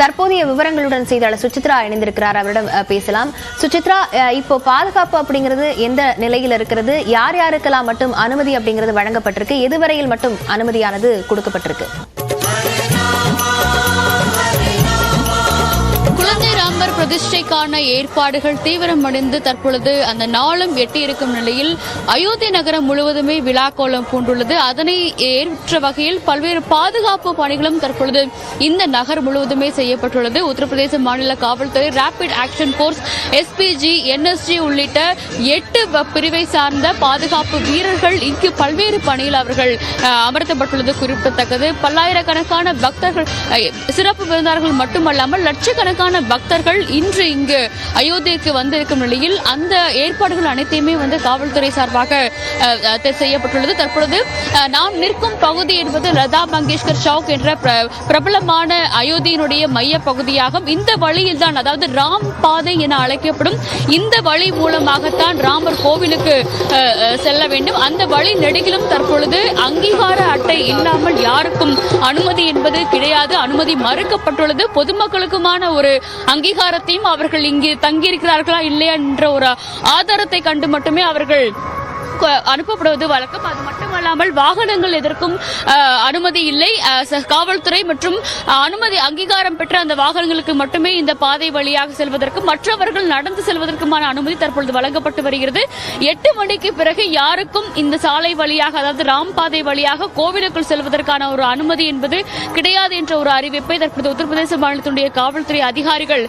தற்போதைய விவரங்களுடன் செய்தியாளர் சுசித்ரா இணைந்திருக்கிறார். அவரிடம் பேசலாம். சுசித்ரா இப்போ பாதுகாப்பு அப்படிங்கிறது எந்த நிலையில் இருக்கிறது? யார் யாருக்கெல்லாம் மட்டும் அனுமதி அப்படிங்கிறது வழங்கப்பட்டிருக்கு? எதுவரையில் மட்டும் அனுமதியானது கொடுக்கப்பட்டிருக்கு? பிரதிஷ்டைக்கான ஏற்பாடுகள் தீவிரமடைந்து தற்பொழுது அந்த நாளும் எட்டியிருக்கும் நிலையில் அயோத்தி நகரம் முழுவதுமே விழாக்கோலம் பூண்டுள்ளது. அதனை ஏற்ற வகையில் பல்வேறு பாதுகாப்பு பணிகளும் தற்பொழுது இந்த நகர் முழுவதுமே செய்யப்பட்டுள்ளது. உத்தரப்பிரதேச மாநில காவல்துறை rapid action force SPG NSG உள்ளிட்ட எட்டு பிரிவை சார்ந்த பாதுகாப்பு வீரர்கள் இங்கு பல்வேறு பணியில் அவர்கள் அமர்த்தப்பட்டுள்ளது. குறிப்பிடத்தக்கது. பல்லாயிரக்கணக்கான பக்தர்கள் சிறப்பு விருந்தார்கள் மட்டுமல்லாமல் லட்சக்கணக்கான பக்தர்கள் இன்று இங்கு அயோத்திக்கு வந்திருக்கும் நிலையில் அந்த ஏற்பாடுகள் அனைத்தையுமே வந்து காவல்துறை சார்பாக செய்யப்பட்டுள்ளது. தற்பொழுது நாம் நிற்கும் பகுதி என்பது லதா மங்கேஷ்கர் சவுக் என்ற பிர- பிரபலமான அயோத்தியினுடைய மைய பகுதியாகும். இந்த வழியில் தான் அதாவது ராம் பாதை என அழைக்கப்படும் இந்த வழி மூலமாகத்தான் ராமர் கோவிலுக்கு செல்ல வேண்டும். அந்த வழி நெடுகிலும் தற்பொழுது அங்கீகார அட்டை இல்லாமல் யாருக்கும் அனுமதி என்பது கிடையாது. அனுமதி மறுக்கப்பட்டுள்ளது. பொதுமக்களுக்குமான ஒரு அங்கீகாரத்தையும் அவர்கள் இங்கு தங்கியிருக்கிறார்களா இல்லையா என்ற ஒரு ஆதாரத்தை கண்டு மட்டுமே அவர்கள் அனுப்பப்படுவது வழக்கம். அது மட்டுமல்லாமல் வாகனங்கள் எதற்கும் அனுமதி இல்லை. காவல்துறை மற்றும் அனுமதி அங்கீகாரம் பெற்ற அந்த வாகனங்களுக்கு மட்டுமே இந்த பாதை வழியாக செல்வதற்கு மற்றவர்கள் நடந்து செல்வதற்குமான அனுமதி தற்பொழுது வழங்கப்பட்டு வருகிறது. எட்டு மணிக்கு பிறகு யாருக்கும் இந்த சாலை வழியாக அதாவது ராம் பாதை வழியாக கோவிலுக்குள் செல்வதற்கான ஒரு அனுமதி என்பது கிடையாது என்ற ஒரு அறிவிப்பை தற்போது உத்தரப்பிரதேச மாநிலத்தினுடைய காவல்துறை அதிகாரிகள்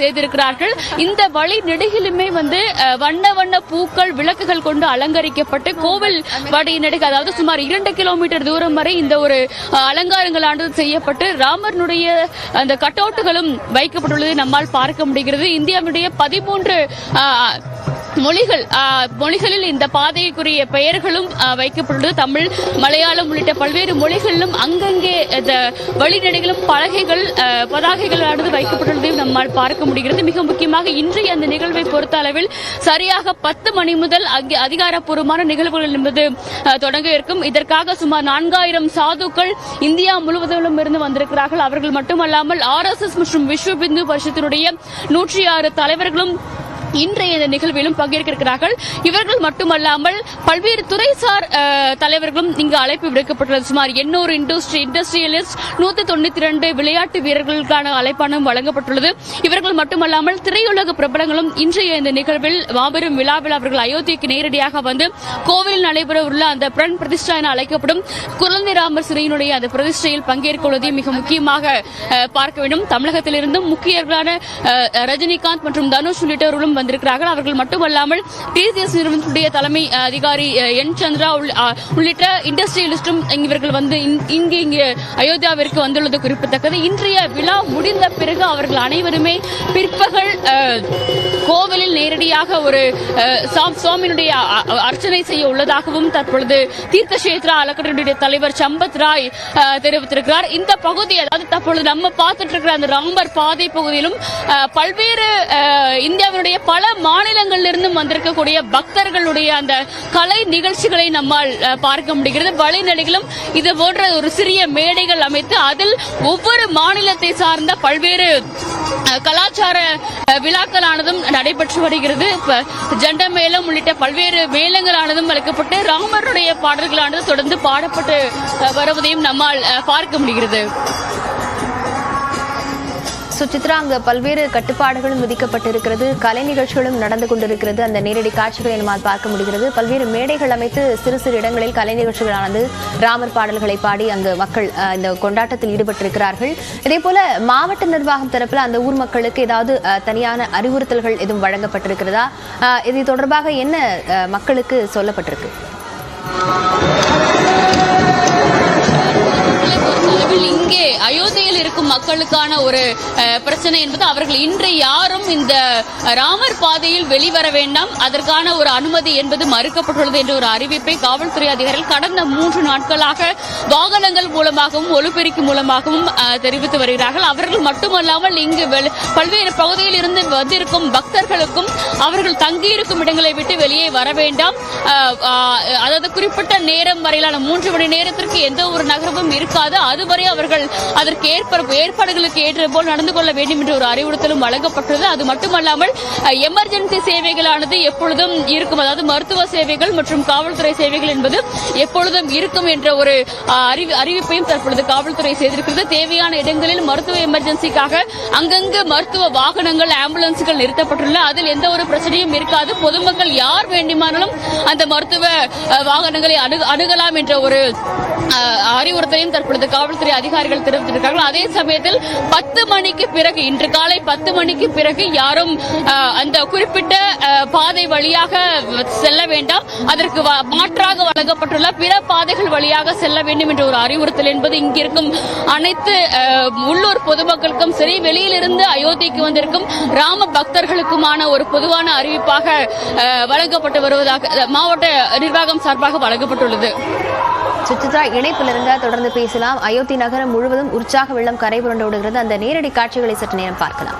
செய்திருக்கிறார்கள். இந்த வழி நெடுகிலுமே வந்து வண்ண வண்ண பூக்கள் விளக்குகள் கொண்டு அலங்கரிக்கப்பட்டு கோவில் வழி நெடுக அதாவது சுமார் இரண்டு கிலோமீட்டர் தூரம் வரை இந்த ஒரு அஹ், அலங்காரங்களானது செய்யப்பட்டு ராமர்னுடைய அந்த கட்டவுட்டுகளும் வைக்கப்பட்டுள்ளது. நம்மால் பார்க்க முடிகிறது. இந்தியாவுடைய பதிமூன்று மொழிகள் மொழிகளில் இந்த பாதைக்குரிய பெயர்களும் வைக்கப்பட்டுள்ளது. தமிழ் மலையாளம் உள்ளிட்ட பல்வேறு மொழிகளிலும் அங்கங்கே இந்த வழிநடைகளும் பலகைகள் பதாகைகளானது வைக்கப்பட்டுள்ளதையும் நம்மால் பார்க்க முடிகிறது. மிக முக்கியமாக இன்றைய அந்த நிகழ்வை பொறுத்த அளவில் சரியாக பத்து மணி முதல் அங்கே அதிகாரப்பூர்வமான நிகழ்வுகள் என்பது தொடங்க இருக்கும். இதற்காக சுமார் நான்காயிரம் சாதுக்கள் இந்தியா முழுவதிலும் இருந்து வந்திருக்கிறார்கள். அவர்கள் மட்டுமல்லாமல் ஆர் மற்றும் விஸ்வ பிந்து பரிஷத்தினுடைய நூற்றி ஆறு தலைவர்களும் இன்றைய இந்த நிகழ்விலும் பங்கேற்க இருக்கிறார்கள் இவர்கள் மட்டுமல்லாமல் பல்வேறு துறைசார் தலைவர்களும் இங்கு அழைப்பு விடுக்கப்பட்டுள்ளது. சுமார் எண்ணூறு இண்டஸ்ட்ரி இண்டஸ்ட்ரியலிஸ்ட் நூத்தி தொண்ணூத்தி இரண்டு விளையாட்டு வீரர்களுக்கான அழைப்பானம் வழங்கப்பட்டுள்ளது. இவர்கள் மட்டுமல்லாமல் திரையுலக பிரபலங்களும் இன்றைய இந்த நிகழ்வில் மாபெரும் விழாவில் அவர்கள் அயோத்திக்கு நேரடியாக வந்து கோவிலில் நடைபெற உள்ள அந்த பிரண் பிரதிஷ்டா என அழைக்கப்படும் குழந்தை ராமர் சிறையினுடைய அந்த பிரதிஷ்டையில் பங்கேற்க உள்ளதையும் மிக முக்கியமாக பார்க்க வேண்டும். தமிழகத்திலிருந்தும் முக்கியர்களான ரஜினிகாந்த் மற்றும் தனுஷ் உள்ளிட்டவர்களும் வந்திருக்கிறார்கள். அவர்கள் மட்டுமல்லாமல் டிசிஎஸ் நிறுவனத்துடைய தலைமை அதிகாரி என் சந்திரா உள்- உள்ளிட்ட இண்டஸ்ட்ரியலிஸ்டும் இவர்கள் வந்து இங்- இங்கு இங்கு அயோத்தியாவிற்கு வந்துள்ளது குறிப்பிடத்தக்கது. இன்றைய விழா முடிந்த பிறகு அவர்கள் அனைவருமே பிற்பகல் நேரடியாக ஒரு சுவாமியினுடைய அர்ச்சனை செய்ய உள்ளதாகவும் தற்பொழுது தீர்த்த கஷேத்ரா அலக்கடனுடைய தலைவர் சம்பத் ராய் தெரிவித்திருக்கிறார். இந்த பகுதி அதாவது தற்பொழுது நம்ம பார்த்துட்டு இருக்கிற அந்த ராம்பர் பாதை பகுதியிலும் பல்வேறு இந்தியாவினுடைய பல மாநிலங்களிலிருந்தும் வந்திருக்கக்கூடிய பக்தர்களுடைய அந்த கலை நிகழ்ச்சிகளை நம்மால் அஹ், பார்க்க முடிகிறது. வழிநடைகளும் இது போன்ற ஒரு சிறிய மேடைகள் அமைத்து அதில் ஒவ்வொரு மாநிலத்தை சார்ந்த பல்வேறு கலாச்சார அஹ், விழாக்களானதும் நடைபெற்று வருகிறது. இப்ப ஜண்ட மேளம் உள்ளிட்ட பல்வேறு மேளங்களானதும் அளிக்கப்பட்டு ராமருடைய பாடல்களானது தொடர்ந்து பாடப்பட்டு அஹ், வருவதையும் நம்மால் அஹ், பார்க்க முடிகிறது. சுச்சித்ரா அங்க பல்வேறு கட்டுப்பாடுகளும் விதிக்கப்பட்டிருக்கிறது. கலை நிகழ்ச்சிகளும் நடந்து கொண்டிருக்கிறது. அந்த நேரடி காட்சிகளை நம்மால் பார்க்க முடிகிறது. பல்வேறு மேடைகள் அமைத்து சிறு சிறு இடங்களில் கலை நிகழ்ச்சிகளானது ராமர் பாடல்களை பாடி அங்கு மக்கள் இந்த கொண்டாட்டத்தில் ஈடுபட்டிருக்கிறார்கள். இதே போல மாவட்ட நிர்வாகம் தரப்பில் அந்த ஊர் மக்களுக்கு ஏதாவது தனியான அறிவுறுத்தல்கள் எதுவும் வழங்கப்பட்டிருக்கிறதா? இது தொடர்பாக என்ன மக்களுக்கு சொல்லப்பட்டிருக்கு? அவர்களுக்கான ஒரு பிரச்சனை என்பது அவர்கள் இன்று யாரும் இந்த ராமர் பாதையில் வெளிவர வேண்டாம். அதற்கான ஒரு அனுமதி என்பது மறுக்கப்பட்டுள்ளது என்ற ஒரு அறிவிப்பை காவல்துறை அதிகாரிகள் கடந்த மூன்று நாட்களாக வாகனங்கள் மூலமாகவும் ஒலிபெருக்கி மூலமாகவும் தெரிவித்து வருகிறார்கள். அவர்கள் மட்டுமல்லாமல் இங்கு பல்வேறு பகுதியில் இருந்து வந்திருக்கும் பக்தர்களுக்கும் அவர்கள் தங்கியிருக்கும் இடங்களை விட்டு வெளியே வர வேண்டாம். அதாவது குறிப்பிட்ட நேரம் வரையிலான மூன்று மணி நேரத்திற்கு எந்த ஒரு நகரமும் இருக்காது. அதுவரை அவர்கள் அதற்கு ஏற்ப ஏற்பாடுகள் ஏற்பாடுகளுக்கு ஏற்ற போல் நடந்து கொள்ள வேண்டும் என்ற ஒரு அறிவுறுத்தலும் வழங்கப்பட்டுள்ளது. அது மட்டுமல்லாமல் எமர்ஜென்சி சேவைகளானது எப்பொழுதும் இருக்கும். அதாவது மருத்துவ சேவைகள் மற்றும் காவல்துறை சேவைகள் என்பது எப்பொழுதும் இருக்கும் என்ற ஒரு அறிவிப்பையும் தற்பொழுது காவல்துறை செய்திருக்கிறது. தேவையான இடங்களில் மருத்துவ எமர்ஜென்சிக்காக அங்கங்கு மருத்துவ வாகனங்கள் ஆம்புலன்ஸ்கள் நிறுத்தப்பட்டுள்ள அதில் எந்த ஒரு பிரச்சனையும் இருக்காது. பொதுமக்கள் யார் வேண்டுமானாலும் அந்த மருத்துவ வாகனங்களை அணுகலாம் என்ற ஒரு அறிவுறுத்தலையும் தற்பொழுது காவல்துறை அதிகாரிகள் தெரிவித்திருக்கார்கள் அதே சமயத்தில் பத்து மணிக்கு பிறகு இன்று காலை பத்து மணிக்கு பிறகு யாரும் அஹ், அந்த குறிப்பிட்ட பாதை வழியாக செல்ல வேண்டாம். அதற்கு மாற்றாக வழங்கப்பட்டுள்ள பிற பாதைகள் வழியாக செல்ல வேண்டும் என்ற ஒரு அறிவுறுத்தல் என்பது இங்கிருக்கும். அனைத்து உள்ளூர் பொதுமக்களுக்கும் சரி வெளியிலிருந்து அயோத்திக்கு வந்திருக்கும் ராம பக்தர்களுக்குமான ஒரு பொதுவான அறிவிப்பாக அஹ், வழங்கப்பட்டு வருவதாக மாவட்ட நிர்வாகம் சார்பாக வழங்கப்பட்டுள்ளது. சுச்சித்ரா இணைப்பிலிருந்த தொடர்ந்து பேசலாம். அயோத்தி நகரம் முழுவதும் உற்சாக வெள்ளம் கரை புரண்டு விடுகிறது அந்த நேரடி காட்சிகளை சற்று நேரம் பார்க்கலாம்.